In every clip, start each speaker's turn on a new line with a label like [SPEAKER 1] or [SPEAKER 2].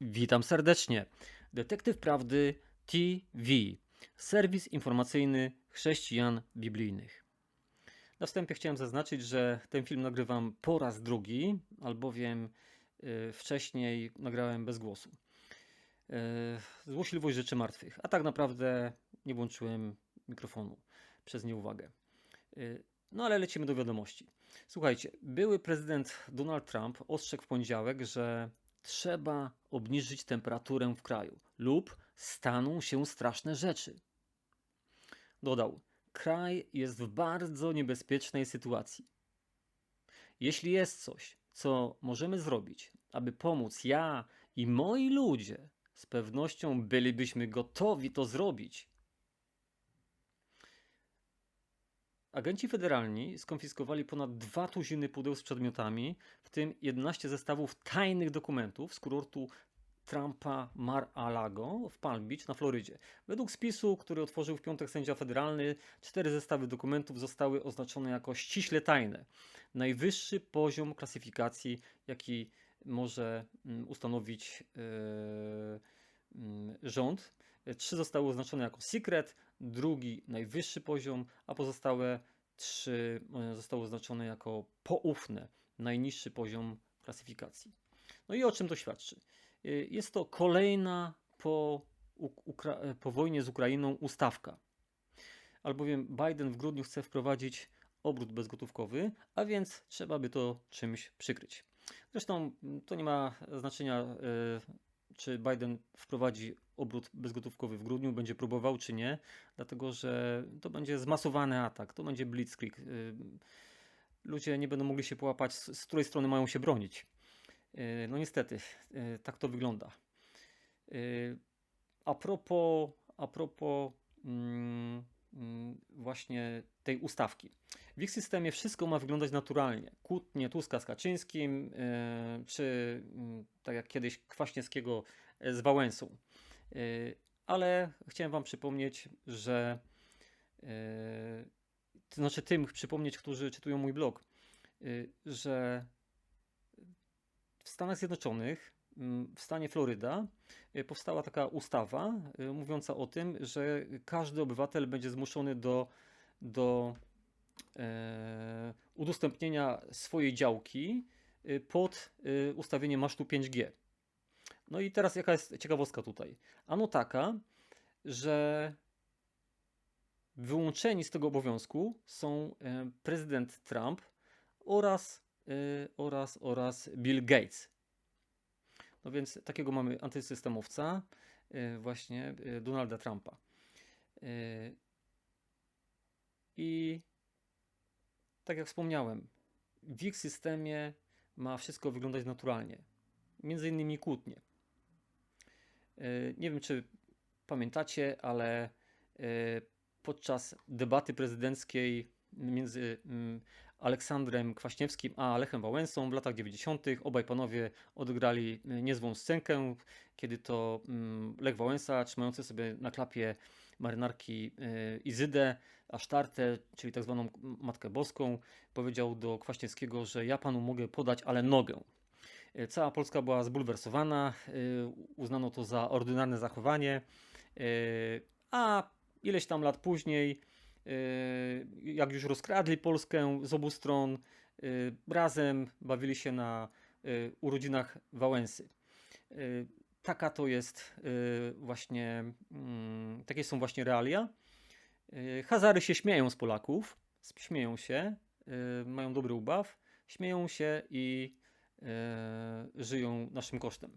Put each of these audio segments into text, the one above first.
[SPEAKER 1] Witam serdecznie. Detektyw Prawdy TV. Serwis informacyjny chrześcijan biblijnych. Na wstępie chciałem zaznaczyć, że ten film nagrywam po raz drugi, albowiem y, wcześniej nagrałem bez głosu. Y, Złośliwość rzeczy martwych, a tak naprawdę nie włączyłem mikrofonu przez nieuwagę. Y, No ale lecimy do wiadomości. Słuchajcie, były prezydent Donald Trump ostrzegł w poniedziałek, że trzeba obniżyć temperaturę w kraju lub staną się straszne rzeczy. Dodał: Kraj jest w bardzo niebezpiecznej sytuacji. Jeśli jest coś, co możemy zrobić, aby pomóc ja i moi ludzie, z pewnością bylibyśmy gotowi to zrobić. Agenci federalni skonfiskowali ponad dwa tuziny pudeł z przedmiotami, w tym 11 zestawów tajnych dokumentów z kurortu Trumpa Mar-a-Lago w Palm Beach na Florydzie. Według spisu, który otworzył w piątek sędzia federalny, cztery zestawy dokumentów zostały oznaczone jako ściśle tajne. Najwyższy poziom klasyfikacji, jaki może mm, ustanowić yy, rząd. Trzy zostały oznaczone jako secret, drugi najwyższy poziom, a pozostałe trzy e, zostały oznaczone jako poufne, najniższy poziom klasyfikacji. No i o czym to świadczy? E, Jest to kolejna po, Uk- Ukra- e, po wojnie z Ukrainą ustawka. Albowiem Biden w grudniu chce wprowadzić obrót bezgotówkowy, a więc trzeba by to czymś przykryć. Zresztą m, to nie ma znaczenia, e, czy Biden wprowadzi obrót bezgotówkowy w grudniu, będzie próbował czy nie, dlatego że to będzie zmasowany atak, to będzie blitzkrieg. Y, Ludzie nie będą mogli się połapać, z której strony mają się bronić. Y, No niestety, y, tak to wygląda. A propos, a propos mm, właśnie tej ustawki. W ich systemie wszystko ma wyglądać naturalnie. Kłótnie Tuska z Kaczyńskim, y, czy mm, tak jak kiedyś Kwaśniewskiego z Wałęsą. Y, Ale chciałem Wam przypomnieć, że y, to znaczy tym przypomnieć, którzy czytują mój blog, że w Stanach Zjednoczonych, mm, w stanie Floryda, y, powstała taka ustawa y, mówiąca o tym, że każdy obywatel będzie zmuszony do, do e, udostępnienia swojej działki y, pod ustawienie masztu 5G. No i teraz jaka jest ciekawostka tutaj? Ano taka, że wyłączeni z tego obowiązku są e, prezydent Trump oraz, e, oraz, oraz Bill Gates. No więc takiego mamy antysystemowca, e, właśnie e, Donalda Trumpa. E, I tak jak wspomniałem, w ich systemie ma wszystko wyglądać naturalnie. Między innymi kłótnie. Nie wiem, czy pamiętacie, ale podczas debaty prezydenckiej między mm, Aleksandrem Kwaśniewskim a Lechem Wałęsą w latach 90. obaj panowie odegrali niezłą scenkę, kiedy to mm, Lech Wałęsa, trzymający sobie na klapie marynarki y, Izydę, Asztartę, czyli tak zwaną Matkę Boską, powiedział do Kwaśniewskiego, że ja panu mogę podać, ale nogę. Y, Cała Polska była zbulwersowana, y, uznano to za ordynarne zachowanie, a ileś tam lat później, jak już rozkradli Polskę z obu stron, y, razem bawili się na y, urodzinach Wałęsy. Y, Taka to jest y, właśnie, mm, takie są właśnie realia. Y, Hazary się śmieją z Polaków, śmieją się, y, mają dobry ubaw, śmieją się i żyją naszym kosztem.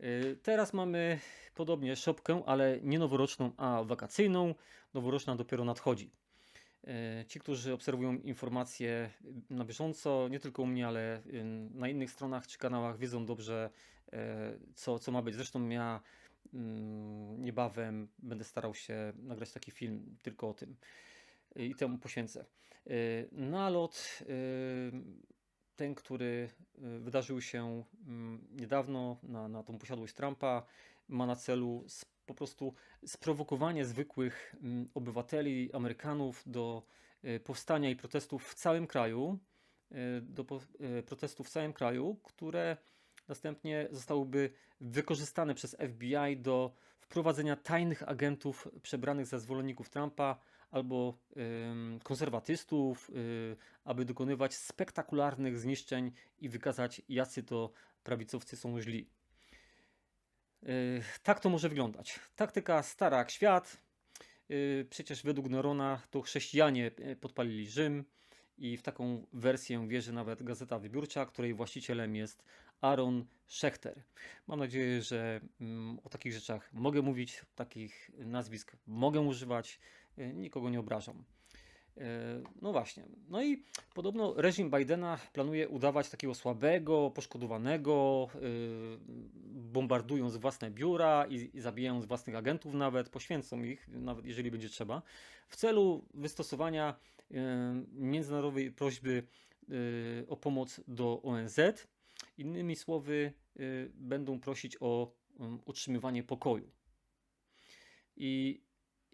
[SPEAKER 1] E, Teraz mamy podobnie szopkę, ale nie noworoczną, a wakacyjną. Noworoczna dopiero nadchodzi. E, Ci, którzy obserwują informacje na bieżąco, nie tylko u mnie, ale y, na innych stronach czy kanałach, wiedzą dobrze, co, co ma być. Zresztą ja mm, niebawem będę starał się nagrać taki film tylko o tym i temu poświęcę. Nalot, ten, który e, wydarzył się mm, niedawno na, na tą posiadłość Trumpa, ma na celu po prostu sprowokowanie zwykłych mm, obywateli, Amerykanów do e, powstania i protestów w całym kraju, e, do protestów w całym kraju, które następnie zostałyby wykorzystane przez FBI do wprowadzenia tajnych agentów przebranych za zwolenników Trumpa albo konserwatystów, y, aby dokonywać spektakularnych zniszczeń i wykazać, jacy to prawicowcy są źli. Y, tak to może wyglądać. Taktyka stara jak świat. Y, przecież według Nerona to chrześcijanie y, podpalili Rzym i w taką wersję wierzy nawet Gazeta Wybiórcza, której właścicielem jest Aaron Schechter. Mam nadzieję, że mm, o takich rzeczach mogę mówić, takich nazwisk mogę używać, nikogo nie obrażam. Y, No właśnie. No i podobno reżim Bidena planuje udawać takiego słabego, poszkodowanego, y, bombardując własne biura i, i zabijając własnych agentów nawet, poświęcą ich, nawet jeżeli będzie trzeba, w celu wystosowania międzynarodowej prośby o pomoc do ONZ. Innymi słowy, będą prosić o utrzymywanie pokoju. I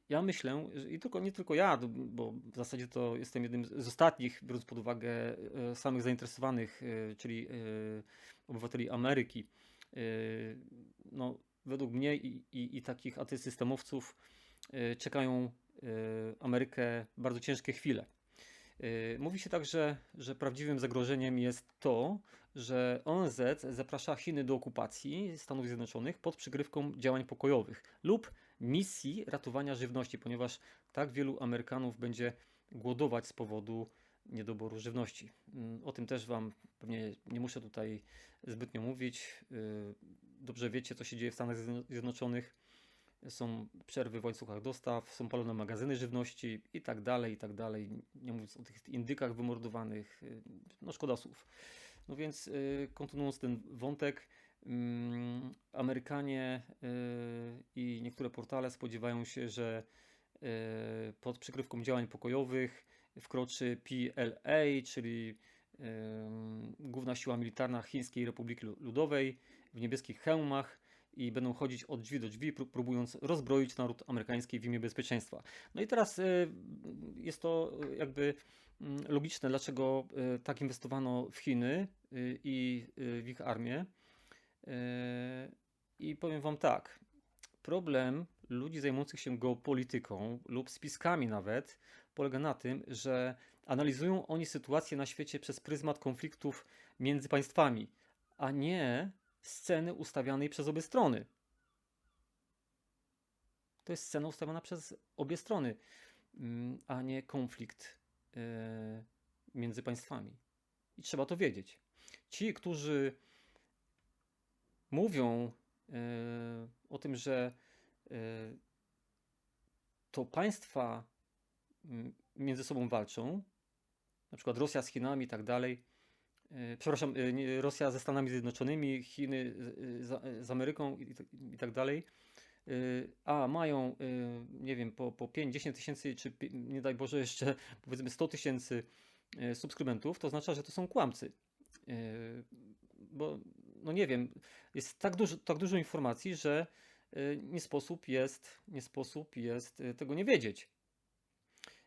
[SPEAKER 1] ja myślę, i tylko, nie tylko ja, bo w zasadzie to jestem jednym z ostatnich, biorąc pod uwagę e, samych zainteresowanych, e, czyli e, obywateli Ameryki. No, według mnie i, i, i takich antysystemowców czekają Amerykę bardzo ciężkie chwile. Mówi się także, że prawdziwym zagrożeniem jest to, że ONZ zaprasza Chiny do okupacji Stanów Zjednoczonych pod przygrywką działań pokojowych lub misji ratowania żywności, ponieważ tak wielu Amerykanów będzie głodować z powodu niedoboru żywności. Mm, O tym też Wam pewnie nie muszę tutaj zbytnio mówić. Yy, Dobrze wiecie, co się dzieje w Stanach Zjedno- Zjednoczonych. Są przerwy w łańcuchach dostaw, są palone magazyny żywności i tak dalej, i tak dalej. Nie mówiąc o tych indykach wymordowanych. yy, No szkoda słów. No więc yy, kontynuując ten wątek, Amerykanie yy, i niektóre portale spodziewają się, że yy, pod przykrywką działań pokojowych wkroczy PLA, czyli yy, główna siła militarna Chińskiej Republiki Lu- Ludowej w niebieskich hełmach i będą chodzić od drzwi do drzwi, pró- próbując rozbroić naród amerykański w imię bezpieczeństwa. No i teraz jest to jakby mm, logiczne, dlaczego tak inwestowano w Chiny i w ich armię. Yy, I powiem Wam tak. Problem ludzi zajmujących się geopolityką lub spiskami nawet polega na tym, że analizują oni sytuację na świecie przez pryzmat konfliktów między państwami, a nie sceny ustawianej przez obie strony. To jest scena ustawiona przez obie strony, mm, a nie konflikt e, między państwami. I trzeba to wiedzieć. Ci, którzy mówią e, o tym, że e, to państwa mm, między sobą walczą, na przykład Rosja z Chinami i tak dalej, e, przepraszam, Rosja ze Stanami Zjednoczonymi, Chiny z, Ameryką i, tak- dalej, a mają, nie wiem, po, po 5-10 tysięcy, czy nie daj Boże jeszcze powiedzmy 100 tysięcy subskrybentów, to oznacza, że to są kłamcy. Bo, no nie wiem, jest tak dużo, tak dużo informacji, że e, nie sposób jest, nie sposób jest e, tego nie wiedzieć.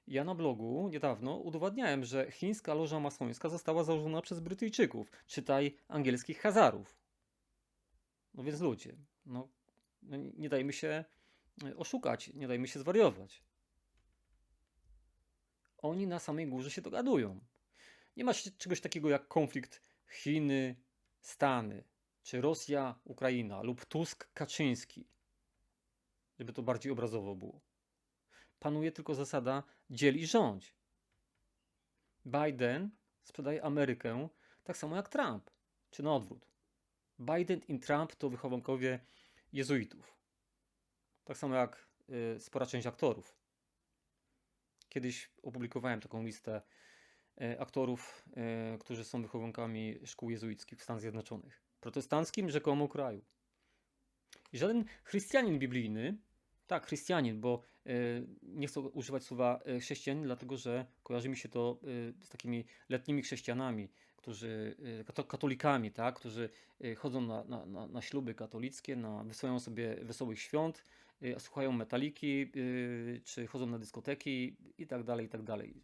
[SPEAKER 1] Ja na blogu niedawno udowadniałem, że chińska loża masońska została założona przez Brytyjczyków, czytaj angielskich Hazarów. No więc ludzie, no, no nie dajmy się e, oszukać, nie dajmy się zwariować. Oni na samej górze się dogadują. Nie ma czegoś takiego jak konflikt Chiny, Stany, czy Rosja, Ukraina, lub Tusk, Kaczyński, żeby to bardziej obrazowo było. Panuje tylko zasada dziel i rządź. Biden sprzedaje Amerykę tak samo jak Trump, czy na odwrót. Biden i Trump to wychowankowie jezuitów. Tak samo jak y, spora część aktorów. Kiedyś opublikowałem taką listę aktorów, y, którzy są wychowankami szkół jezuickich w Stanach Zjednoczonych. Protestanckim rzekomo kraju. I żaden chrystianin biblijny, tak, chrystianin, bo y, nie chcę używać słowa chrześcijanin, dlatego że kojarzy mi się to z takimi letnimi chrześcijanami, którzy, kato- katolikami, tak, którzy chodzą na, na, na, śluby katolickie, na, wysyłają sobie wesołych świąt, słuchają metaliki, czy chodzą na dyskoteki i tak dalej, i tak dalej.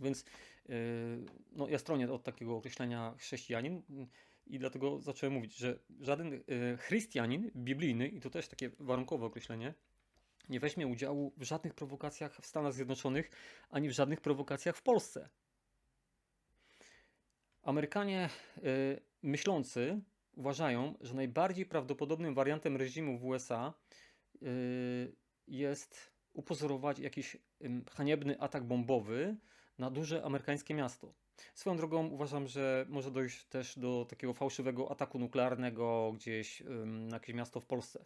[SPEAKER 1] Więc y, no, ja stronię od takiego określenia chrześcijanin. I dlatego zacząłem mówić, że żaden e, chrystianin biblijny, i to też takie warunkowe określenie, nie weźmie udziału w żadnych prowokacjach w Stanach Zjednoczonych, ani w żadnych prowokacjach w Polsce. Amerykanie y, myślący uważają, że najbardziej prawdopodobnym wariantem reżimu w USA jest upozorować jakiś haniebny atak bombowy na duże amerykańskie miasto. Swoją drogą uważam, że może dojść też do takiego fałszywego ataku nuklearnego gdzieś na jakieś miasto w Polsce.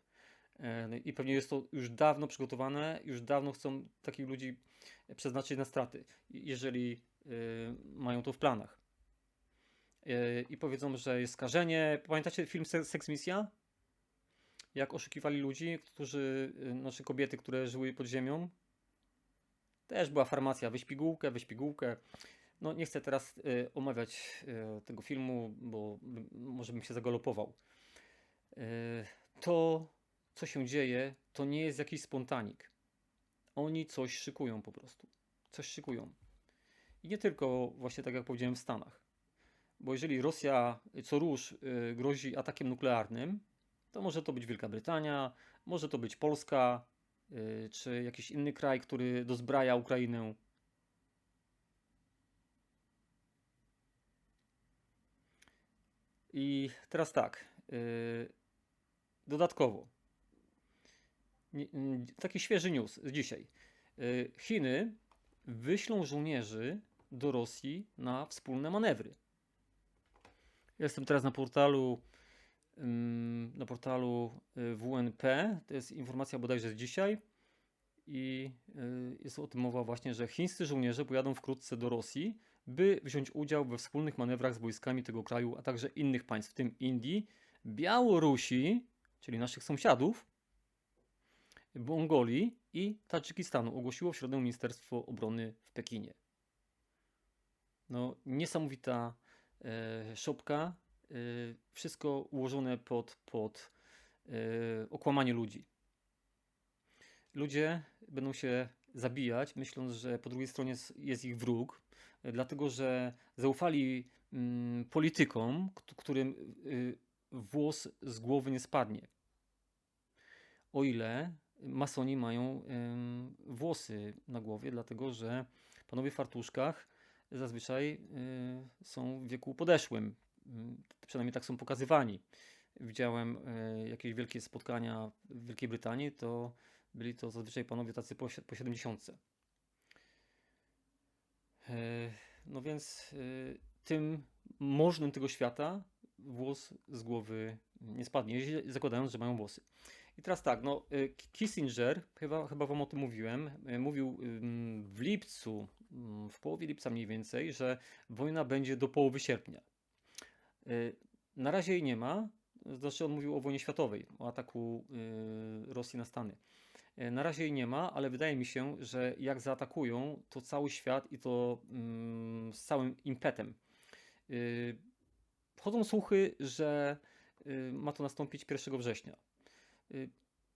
[SPEAKER 1] E, no I pewnie jest to już dawno przygotowane, już dawno chcą takich ludzi przeznaczyć na straty, jeżeli y, mają to w planach. Y, I powiedzą, że jest skażenie. Pamiętacie film Se- Seks Misja? Jak oszukiwali ludzi, którzy, znaczy kobiety, które żyły pod ziemią? Też była farmacja, weź pigułkę, weź pigułkę. No nie chcę teraz y, omawiać y, tego filmu, bo może bym się zagalopował. Y, to, co się dzieje, to nie jest jakiś spontanik. Oni coś szykują po prostu. Coś szykują. I nie tylko właśnie tak jak powiedziałem w Stanach. Bo jeżeli Rosja co róż y, grozi atakiem nuklearnym, to może to być Wielka Brytania, może to być Polska, czy jakiś inny kraj, który dozbraja Ukrainę. I teraz tak. y, Dodatkowo. Mm, Taki świeży news dzisiaj. Y, Chiny wyślą żołnierzy do Rosji na wspólne manewry. Jestem teraz na portalu na portalu y, WNP. To jest informacja bodajże z dzisiaj. I y, jest o tym mowa właśnie, że chińscy żołnierze pojadą wkrótce do Rosji, by wziąć udział we wspólnych manewrach z wojskami tego kraju, a także innych państw, w tym Indii, Białorusi, czyli naszych sąsiadów, Mongolii i Tadżykistanu, ogłosiło w środę Ministerstwo Obrony w Pekinie. No, niesamowita e, szopka, wszystko ułożone pod, pod e, okłamanie ludzi. Ludzie będą się zabijać, myśląc, że po drugiej stronie jest, ich wróg, e, dlatego że zaufali mm, politykom, którym y, włos z głowy nie spadnie. O ile masoni mają włosy na głowie, dlatego że panowie w fartuszkach zazwyczaj y, są w wieku podeszłym. Ym, Przynajmniej tak są pokazywani. Widziałem y, jakieś wielkie spotkania w Wielkiej Brytanii, to byli to zazwyczaj panowie tacy po, sie- po 70. E, No więc y, tym możnym tego świata włos z głowy nie spadnie, zakładając, że mają włosy. I teraz tak, no Kissinger, chyba, chyba wam o tym mówiłem, mówił ym, w lipcu, ym, w połowie lipca mniej więcej, że wojna będzie do połowy sierpnia. Y, Na razie jej nie ma, znaczy on mówił o wojnie światowej, o ataku y, Rosji na Stany. Y, Na razie jej nie ma, ale wydaje mi się, że jak zaatakują, to cały świat i to mm, z całym impetem. Chodzą słuchy, że ma to nastąpić 1 września.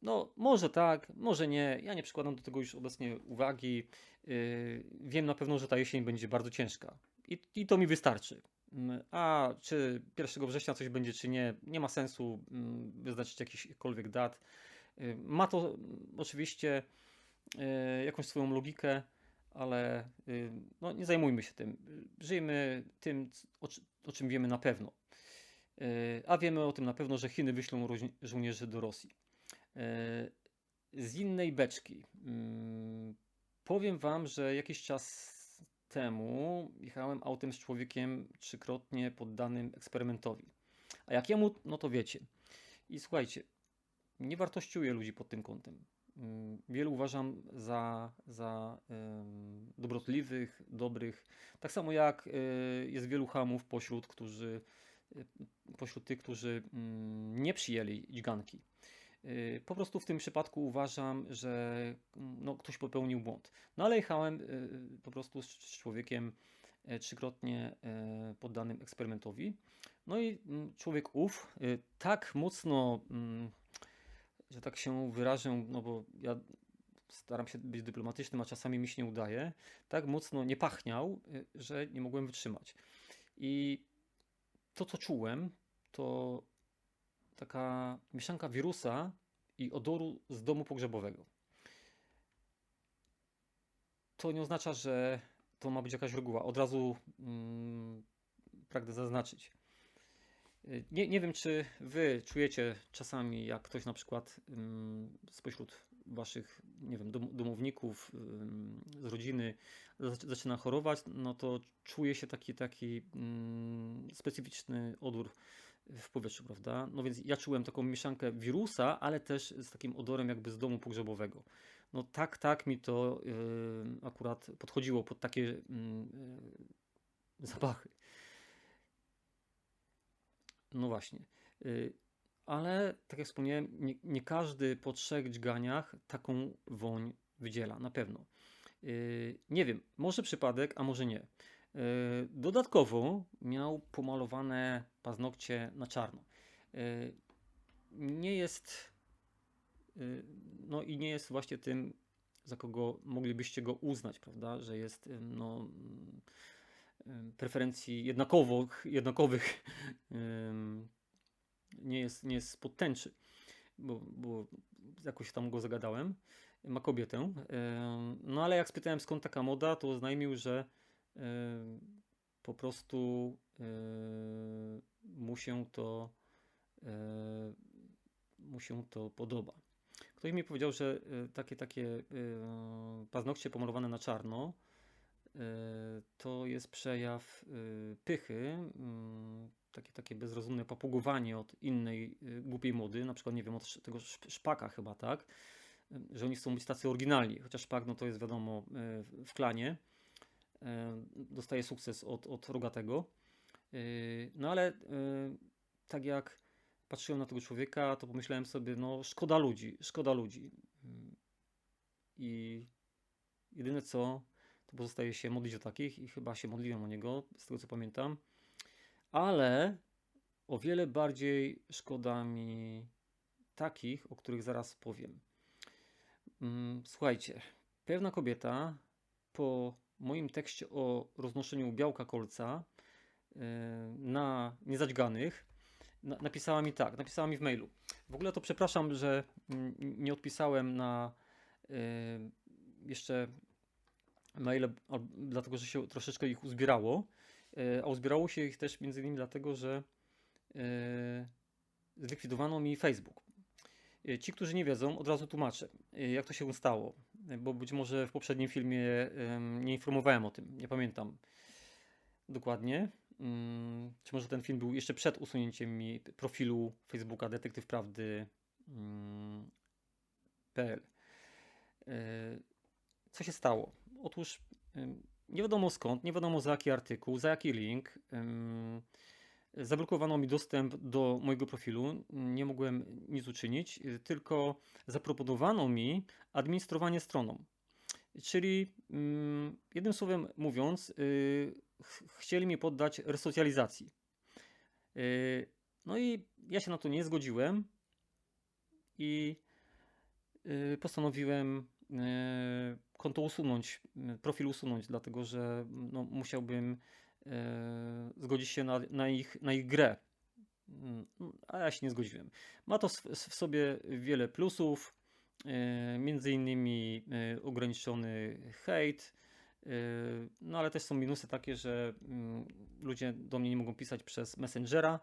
[SPEAKER 1] No, może tak, może nie. Ja nie przykładam do tego już obecnie uwagi. Wiem na pewno, że ta jesień będzie bardzo ciężka. I, i to mi wystarczy. Mm, A czy 1 września coś będzie, czy nie, nie ma sensu mm, wyznaczyć jakichkolwiek dat. Y, Ma to mm, oczywiście y, jakąś swoją logikę, ale y, no, nie zajmujmy się tym. Żyjmy tym, o, o czym wiemy na pewno. A wiemy o tym na pewno, że Chiny wyślą żołnierzy do Rosji. Z innej beczki. Powiem Wam, że jakiś czas temu jechałem autem z człowiekiem trzykrotnie poddanym eksperymentowi. A jakiemu, no to wiecie. I słuchajcie, nie wartościuję ludzi pod tym kątem. Mm, Wielu uważam za, za dobrotliwych, dobrych. Tak samo jak y, jest wielu hamów pośród, którzy, y, pośród tych, którzy mm, nie przyjęli dźganki. Y, Po prostu w tym przypadku uważam, że mm, no, ktoś popełnił błąd. No ale jechałem y, po prostu z, człowiekiem trzykrotnie poddanym eksperymentowi. No i mm, człowiek ów y, tak mocno, mm, że tak się wyrażę, no bo ja staram się być dyplomatycznym, a czasami mi się nie udaje, tak mocno nie pachniał, y, że nie mogłem wytrzymać. I to, co czułem, to taka mieszanka wirusa i odoru z domu pogrzebowego. To nie oznacza, że to ma być jakaś reguła. Od razu mm, pragnę zaznaczyć. Nie, nie wiem, czy wy czujecie czasami, jak ktoś na przykład ym, spośród waszych, nie wiem, dom, domowników ym, z rodziny zac- zaczyna chorować, no to czuje się taki, taki mm, specyficzny odór w powietrzu, prawda? No więc ja czułem taką mieszankę wirusa, ale też z takim odorem jakby z domu pogrzebowego. No tak, tak mi to y, akurat podchodziło pod takie mm, y, zapachy. No właśnie. Y, Ale tak jak wspomniałem, nie, nie każdy po trzech dźganiach taką woń wydziela, na pewno. Y, Nie wiem, może przypadek, a może nie. Y, Dodatkowo miał pomalowane paznokcie na czarno. Y, Nie jest, y, no i nie jest właśnie tym, za kogo moglibyście go uznać, prawda, że jest no, mm, preferencji jednakowych, jednakowych nie jest, nie jest spod tęczy, bo, bo jakoś tam go zagadałem. Ma kobietę. No ale jak spytałem skąd taka moda, to oznajmił, że po prostu mu się to mu się to podoba. Ktoś mi powiedział, że y, takie takie yy, paznokcie pomalowane na czarno yy, to jest przejaw pychy, takie, takie bezrozumne papugowanie od innej głupiej mody, na przykład, nie wiem, od tego szp- szpaka chyba, tak? Że oni chcą być tacy oryginalni, chociaż szpak, no to jest wiadomo, w klanie. Y, Dostaje sukces od, od rogatego. Y, No ale y, tak jak patrzyłem na tego człowieka, to pomyślałem sobie, no szkoda ludzi, szkoda ludzi. Mm, I jedyne co, to pozostaje się modlić o takich i chyba się modliłem o niego, z tego co pamiętam. Ale o wiele bardziej szkoda mi takich, o których zaraz powiem. Mm, Słuchajcie, pewna kobieta po moim tekście o roznoszeniu białka kolca yy, na niezadźganych na, napisała mi tak, napisała mi w mailu. W ogóle to przepraszam, że nie odpisałem na yy, jeszcze maile, dlatego że się troszeczkę ich uzbierało. Yy, A uzbierało się ich też między innymi dlatego, że zlikwidowano mi Facebook. Ci, którzy nie wiedzą, od razu tłumaczę, jak to się stało, bo być może w poprzednim filmie nie informowałem o tym, nie pamiętam dokładnie. Ym, Czy może ten film był jeszcze przed usunięciem mi profilu Facebooka Detektyw Prawdy ym, PL. Yy, Co się stało? Otóż nie wiadomo skąd, nie wiadomo za jaki artykuł, za jaki link. Zablokowano mi dostęp do mojego profilu. Nie mogłem nic uczynić, tylko zaproponowano mi administrowanie stroną. Czyli ym, jednym słowem mówiąc, y, ch- chcieli mnie poddać resocjalizacji. Y, No i ja się na to nie zgodziłem i y, postanowiłem konto usunąć, profil usunąć, dlatego że no, musiałbym zgodzić się na, na, ich, na ich grę. Mm, A ja się nie zgodziłem. Ma to w sobie wiele plusów, y, między innymi y, ograniczony hejt, no ale też są minusy takie, że mm, ludzie do mnie nie mogą pisać przez Messengera,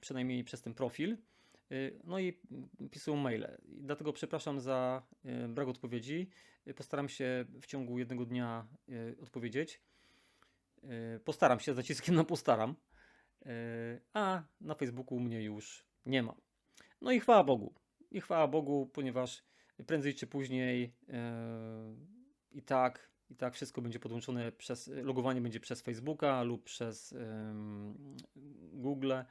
[SPEAKER 1] przynajmniej przez ten profil. No i pisują maile. Dlatego przepraszam za brak odpowiedzi. Postaram się w ciągu jednego dnia odpowiedzieć. Y, Postaram się, z naciskiem na postaram. Y, A na Facebooku mnie już nie ma. No i chwała Bogu. I chwała Bogu, ponieważ prędzej czy później e, i tak, i tak wszystko będzie podłączone przez, logowanie będzie przez Facebooka lub przez Google, e,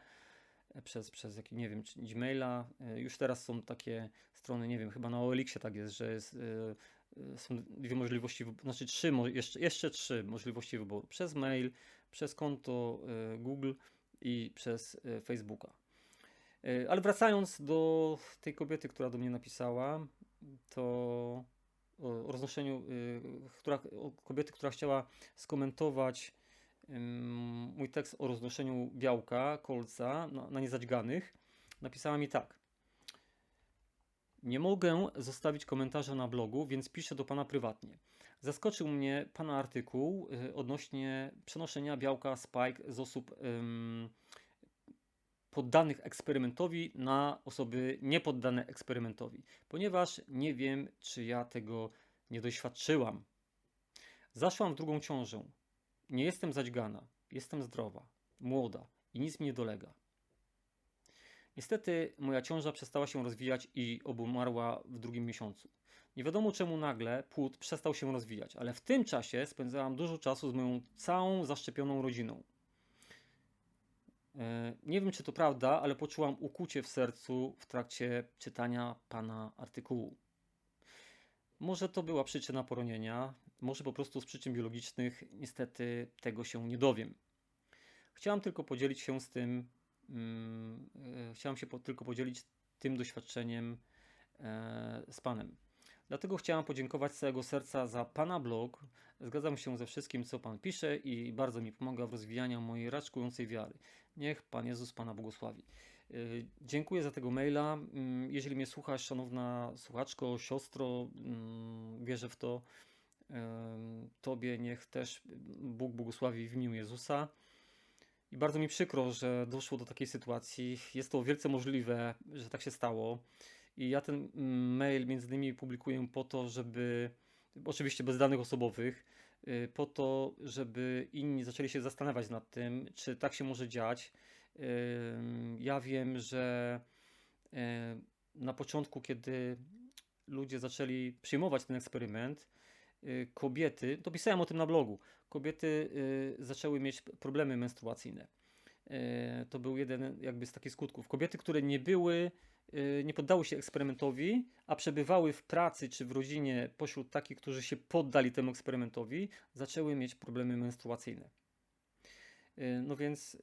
[SPEAKER 1] przez, przez nie wiem, czy Gmaila. E, Już teraz są takie strony, nie wiem, chyba na OLX-ie tak jest, że jest, e, e, są dwie możliwości, znaczy trzy, jeszcze, jeszcze trzy możliwości wyboru. Przez mail, przez konto e, Google i przez e, Facebooka. Ale wracając do tej kobiety, która do mnie napisała, to o roznoszeniu, y, która, o kobiety, która chciała skomentować y, mój tekst o roznoszeniu białka, kolca na, na niezaćganych, napisała mi tak. Nie mogę zostawić komentarza na blogu, więc piszę do pana prywatnie. Zaskoczył mnie pana artykuł y, odnośnie przenoszenia białka spike z osób ym, poddanych eksperymentowi na osoby niepoddane eksperymentowi, ponieważ nie wiem, czy ja tego nie doświadczyłam. Zaszłam w drugą ciążę. Nie jestem zaćgana, jestem zdrowa, młoda i nic mi nie dolega. Niestety moja ciąża przestała się rozwijać i obumarła w drugim miesiącu. Nie wiadomo czemu nagle płód przestał się rozwijać, ale w tym czasie spędzałam dużo czasu z moją całą zaszczepioną rodziną. E, Nie wiem, czy to prawda, ale poczułam ukucie w sercu w trakcie czytania pana artykułu. Może to była przyczyna poronienia, może po prostu z przyczyn biologicznych, niestety tego się nie dowiem. Chciałam tylko podzielić się z tym, mm, e, chciałam się po, tylko podzielić tym doświadczeniem e, z panem. Dlatego chciałam podziękować z całego serca za pana blog. Zgadzam się ze wszystkim, co pan pisze i bardzo mi pomaga w rozwijaniu mojej raczkującej wiary. Niech pan Jezus pana błogosławi. Y, Dziękuję za tego maila. Mm, Jeżeli mnie słuchasz, szanowna słuchaczko, siostro, mm, wierzę w to. Tobie niech też Bóg błogosławi w imię Jezusa. I bardzo mi przykro, że doszło do takiej sytuacji. Jest to wielce możliwe, że tak się stało. I ja ten mm, mail między innymi publikuję po to, żeby, oczywiście bez danych osobowych, y, po to, żeby inni zaczęli się zastanawiać nad tym, czy tak się może dziać. Ym, Ja wiem, że e, na początku, kiedy ludzie zaczęli przyjmować ten eksperyment, y, kobiety, to pisałem o tym na blogu, kobiety y, zaczęły mieć problemy menstruacyjne. E, To był jeden jakby z takich skutków. Kobiety, które nie były, y, nie poddały się eksperymentowi, a przebywały w pracy czy w rodzinie pośród takich, którzy się poddali temu eksperymentowi, zaczęły mieć problemy menstruacyjne. Y, No więc y,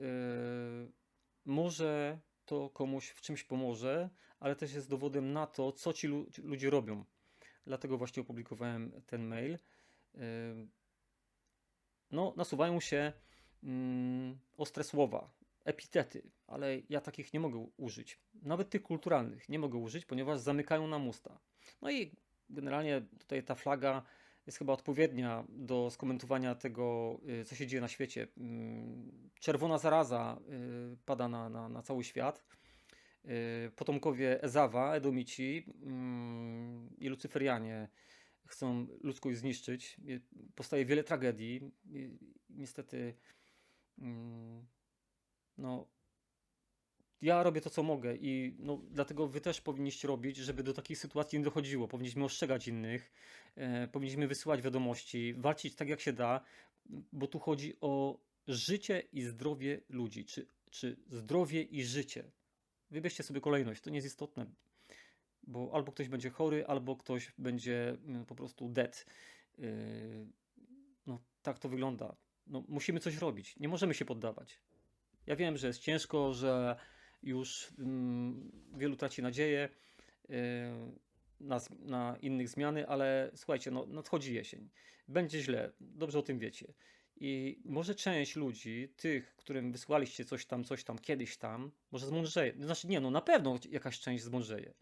[SPEAKER 1] może to komuś w czymś pomoże, ale też jest dowodem na to, co ci ludzie robią. Dlatego właśnie opublikowałem ten mail. No, nasuwają się ostre słowa, epitety, ale ja takich nie mogę użyć. Nawet tych kulturalnych nie mogę użyć, ponieważ zamykają nam usta. No i generalnie tutaj ta flaga jest chyba odpowiednia do skomentowania tego, y, co się dzieje na świecie. Czerwona zaraza y, pada na, na, na cały świat. Y, Potomkowie Ezawa, Edomici mm, i Lucyferianie chcą ludzkość zniszczyć. Y, Powstaje wiele tragedii. I Niestety, mm, no, ja robię to, co mogę i no, dlatego wy też powinniście robić, żeby do takich sytuacji nie dochodziło. Powinniśmy ostrzegać innych, powinniśmy wysyłać wiadomości, walczyć tak, jak się da, bo tu chodzi o życie i zdrowie ludzi, czy, czy zdrowie i życie. Wybierzcie sobie kolejność, to nie jest istotne, bo albo ktoś będzie chory, albo ktoś będzie mm, po prostu dead. Yy, No, tak to wygląda. No, musimy coś robić, nie możemy się poddawać. Ja wiem, że jest ciężko, że już mm, wielu traci nadzieję yy, na, na innych zmiany, ale słuchajcie, no, nadchodzi jesień. Będzie źle, dobrze o tym wiecie. I może część ludzi, tych, którym wysłaliście coś tam, coś tam, kiedyś tam, może zmądrzeje. Znaczy, nie, no na pewno jakaś część zmądrzeje.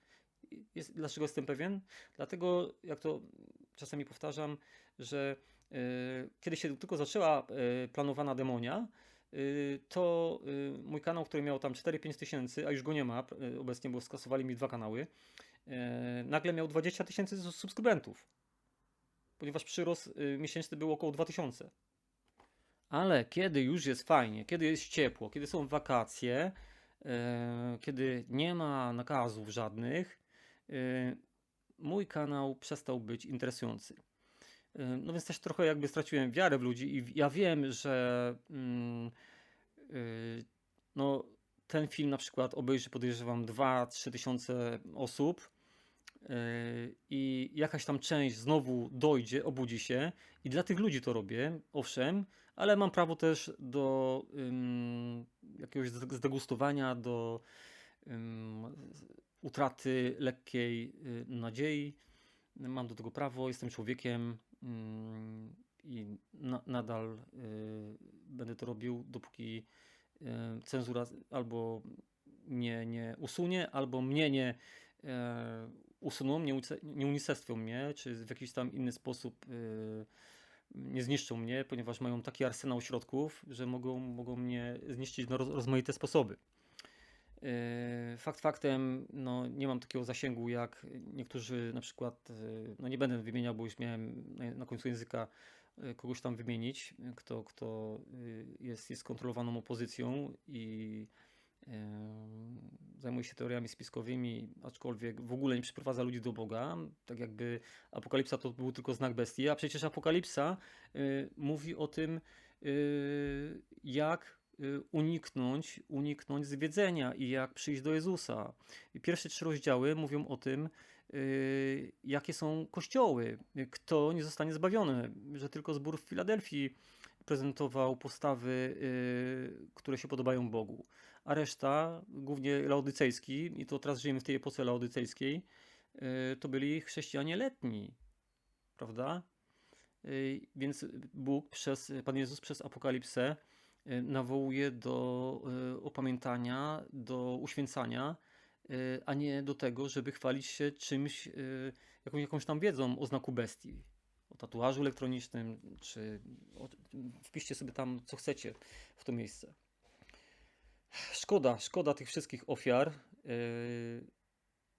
[SPEAKER 1] Jest, dlaczego jestem pewien? Dlatego, jak to czasami powtarzam, że yy, kiedy się tylko zaczęła yy, planowana demonia, y, to mój kanał, który miał tam 4-5 tysięcy, a już go nie ma obecnie, bo skasowali mi dwa kanały, nagle miał 20 tysięcy subskrybentów, ponieważ przyrost miesięczny był około 2000. Ale kiedy już jest fajnie, kiedy jest ciepło, kiedy są wakacje, e, kiedy nie ma nakazów żadnych, e, mój kanał przestał być interesujący. E, No więc też trochę jakby straciłem wiarę w ludzi i ja wiem, że mm, no, ten film na przykład obejrzy podejrzewam 2-3 tysiące osób i jakaś tam część znowu dojdzie, obudzi się i dla tych ludzi to robię, owszem, ale mam prawo też do jakiegoś zde- zdegustowania, do utraty lekkiej y, nadziei. Mam do tego prawo, jestem człowiekiem i na, nadal y, będę to robił, dopóki y, cenzura albo mnie nie usunie, albo mnie nie e, usuną, nie, nie unicestwią mnie, czy w jakiś tam inny sposób y, nie zniszczą mnie, ponieważ mają taki arsenał środków, że mogą, mogą mnie zniszczyć na roz, rozmaite sposoby. Yy, Fakt faktem, no, nie mam takiego zasięgu jak niektórzy, na przykład, yy, no nie będę wymieniał, bo już miałem na, końcu języka kogoś tam wymienić, kto, kto jest, jest kontrolowaną opozycją i zajmuje się teoriami spiskowymi, aczkolwiek w ogóle nie przyprowadza ludzi do Boga, tak jakby apokalipsa to był tylko znak bestii, a przecież apokalipsa yy, mówi o tym, yy, jak y, uniknąć, uniknąć zwiedzenia i jak przyjść do Jezusa. Pierwsze trzy rozdziały mówią o tym, y, jakie są kościoły, y, kto nie zostanie zbawiony, że tylko zbór w Filadelfii prezentował postawy, y, które się podobają Bogu, a reszta, głównie laodycejski, i to teraz żyjemy w tej epoce laodycejskiej, y, to byli chrześcijanie letni, prawda? Y, Więc Bóg przez, Pan Jezus przez Apokalipsę y, nawołuje do opamiętania, do uświęcania, a nie do tego, żeby chwalić się czymś, jakąś, jakąś tam wiedzą o znaku bestii, o tatuażu elektronicznym, czy o, wpiszcie sobie tam co chcecie w to miejsce. Szkoda, szkoda tych wszystkich ofiar. Y,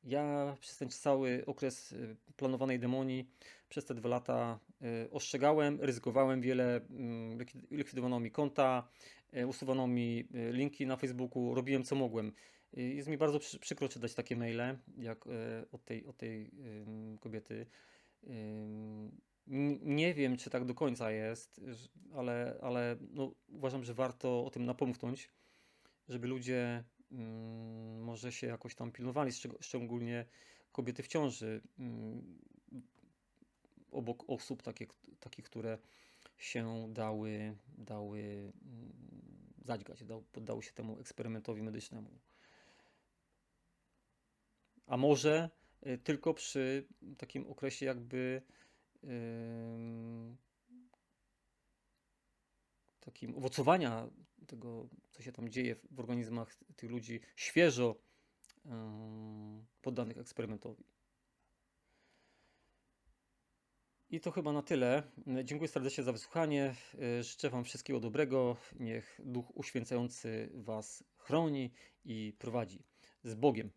[SPEAKER 1] Ja przez ten cały okres y, planowanej demonii, przez te dwa lata y, ostrzegałem, ryzykowałem wiele, mm, likwi- likwidowano mi konta, usuwano mi linki na Facebooku, robiłem co mogłem. Jest mi bardzo przy, przykro czytać takie maile, jak od tej, od tej kobiety. Nie wiem, czy tak do końca jest, ale, ale no, uważam, że warto o tym napomknąć, żeby ludzie mm, może się jakoś tam pilnowali, szczeg- szczególnie kobiety w ciąży, mm, obok osób takie, takich, które się dały, dały mm, zadźgać, dał, poddały się temu eksperymentowi medycznemu. A może y, tylko przy takim okresie jakby takim owocowania tego, co się tam dzieje w organizmach tych ludzi świeżo ym, poddanych eksperymentowi. I to chyba na tyle. Dziękuję serdecznie za wysłuchanie. Y, Życzę Wam wszystkiego dobrego. Niech Duch Uświęcający Was chroni i prowadzi. Z Bogiem.